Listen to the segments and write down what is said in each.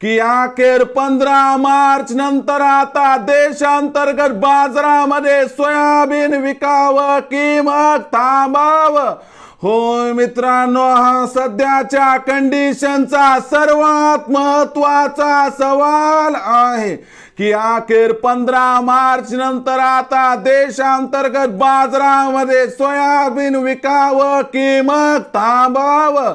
की अखेर पंधरा मार्च नंतर आता देशांतर्गत बाजारामध्ये सोयाबीन विकावं किंमत थांबावं? होय मित्रांनो हा सध्याच्या कंडिशनचा सर्वात महत्त्वाचा सवाल आहे की अखेर पंधरा मार्च नंतर आता देशांतर्गत बाजारामध्ये सोयाबीन विकावं किंमत थांबावं?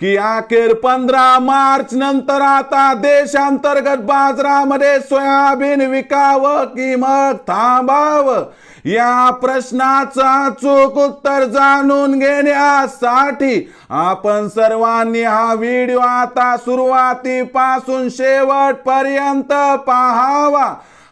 की अखेर पंधरा मार्च नंतर आता देशांतर्गत बाजारामध्ये सोयाबीन विकावं की मग थांबावं? या प्रश्नाचा चूक उत्तर जाणून घेण्यासाठी आपण सर्वांनी हा व्हिडिओ आता सुरुवातीपासून शेवटपर्यंत पाहावा.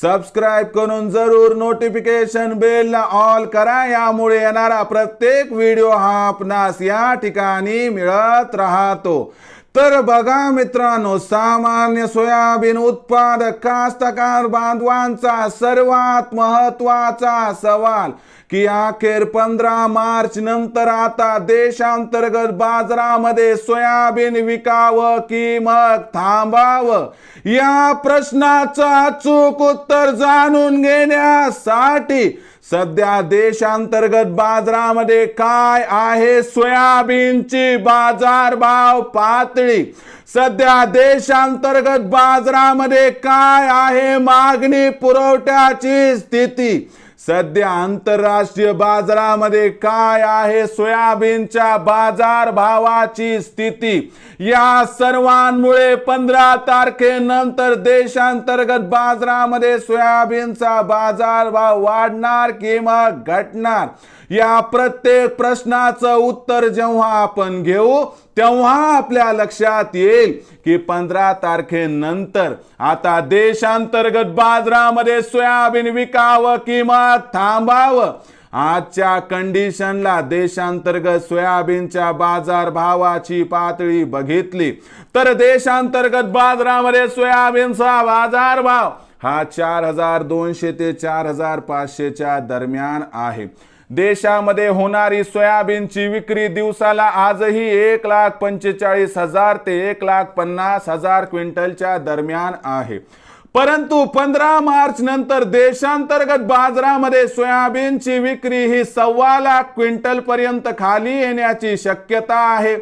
सबस्क्राईब करून जरूर नोटिफिकेशन बेल ऑल करा. यामुळे येणारा प्रत्येक व्हिडिओ हा आपणास या ठिकाणी मिळत राहतो. तर बघा मित्रांनो सामान्य सोयाबीन उत्पादक कास्तकार बांधवांचा सर्वात महत्त्वाचा सवाल की अखेर पंधरा मार्च नंतर आता देशांतर्गत बाजारामध्ये सोयाबीन विकावं की मग थांबावं? या प्रश्नाचा अचूक उत्तर जाणून घेण्यासाठी सध्या देशांतर्गत बाजारामध्ये काय आहे सोयाबीनची बाजारभाव पातळी? सध्या देशांतर्गत बाजारामध्ये काय आहे मागणी पुरवठ्याची स्थिती? सध्या आंतरराष्ट्रीय बाजारामध्ये काय आहे सोयाबीनच्या बाजार भावाची स्थिती? या सर्वांमुळे पंधरा तारखेनंतर देशांतर्गत बाजारामध्ये सोयाबीनचा बाजार भाव वाढणार किंवा घटणार? या प्रत्येक प्रश्नाचं उत्तर जेव्हा आपण घेऊ तेव्हा आपल्या लक्षात येईल की पंधरा तारखेनंतर आता देशांतर्गत बाजारामध्ये सोयाबीन विकावं किंवा थांबावं? आजच्या कंडिशनला देशांतर्गत सोयाबीनच्या बाजार भावाची पातळी बघितली तर देशांतर्गत बाजारामध्ये सोयाबीनचा बाजार भाव हा चार हजार दोनशे ते चार हजार पाचशेच्या दरम्यान आहे. देशामध्ये होणारी सोयाबीनची विक्री दिवसाला आजही एक लाख पंचेचाळीस हजार ते एक लाख पन्नास हजार क्विंटलच्या दरम्यान आहे. परंतु पंधरा मार्च नंतर देशांतर्गत बाजारामध्ये सोयाबीनची विक्री ही सव्वा लाख क्विंटल पर्यंत खाली येण्याची शक्यता आहे.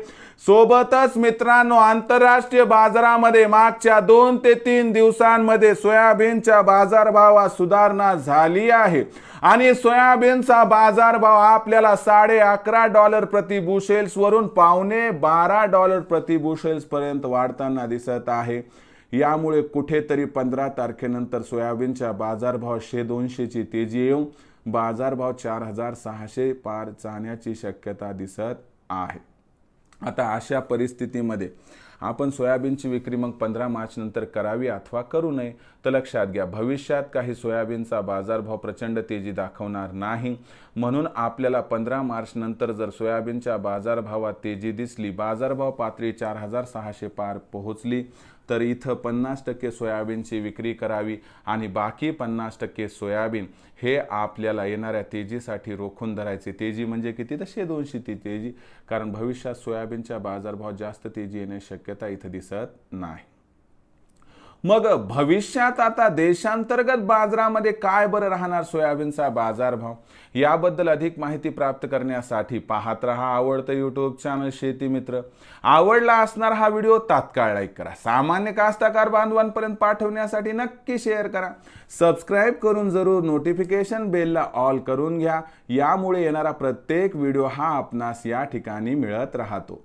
सोबतच मित्रांनो आंतरराष्ट्रीय बाजारामध्ये मागच्या दोन ते तीन दिवसांमध्ये सोयाबीनच्या बाजारभावात सुधारणा झाली आहे. आणि सोयाबीनचा बाजारभाव आपल्याला साडे अकरा डॉलर प्रति बुशेल्स वरून पावणे बारा डॉलर प्रति बुशेल्स पर्यंत वाढताना दिसत आहे. यामुळे कुठेतरी पंधरा तारखेनंतर सोयाबीनच्या बाजारभाव शे दोनशेची तेजी येऊन बाजारभाव चार हजार सहाशे पार जाण्याची शक्यता दिसत आहे. आता अशा परिस्थितीमध्ये आपण सोयाबीनची विक्री मग पंधरा मार्च नंतर करावी अथवा करू नये तर लक्षात घ्या भविष्यात काही सोयाबीनचा बाजारभाव प्रचंड तेजी दाखवणार नाही. म्हणून आपल्याला पंधरा मार्च नंतर जर सोयाबीनच्या बाजारभावात तेजी दिसली बाजारभाव पातळी चार हजार सहाशे पार पोहोचली तर इथं पन्नास टक्के सोयाबीनची विक्री करावी आणि बाकी पन्नास टक्के सोयाबीन हे आपल्याला येणाऱ्या तेजीसाठी रोखून धरायचे. तेजी म्हणजे किती? तसे दोनशे ती तेजी. कारण भविष्यात सोयाबीनच्या बाजारभाव जास्त तेजी येणे शक्य शक्यता इथं दिसत नाही. मग भविष्यात आता देशांतर्गत बाजारामध्ये काय बरं राहणार सोयाबीनचा बाजारभाव? याबद्दल अधिक माहिती प्राप्त करण्यासाठी पाहत रहा आवडतं यूट्यूब चॅनल शेती मित्र. आवडला असणार हा व्हिडिओ तात्काळ लाईक करा. सामान्य कास्तकार बांधवांपर्यंत पाठवण्यासाठी नक्की शेअर करा. सबस्क्राईब करून जरूर नोटिफिकेशन बेलला ऑल करून घ्या. यामुळे येणारा प्रत्येक व्हिडिओ हा आपणास या ठिकाणी मिळत राहतो.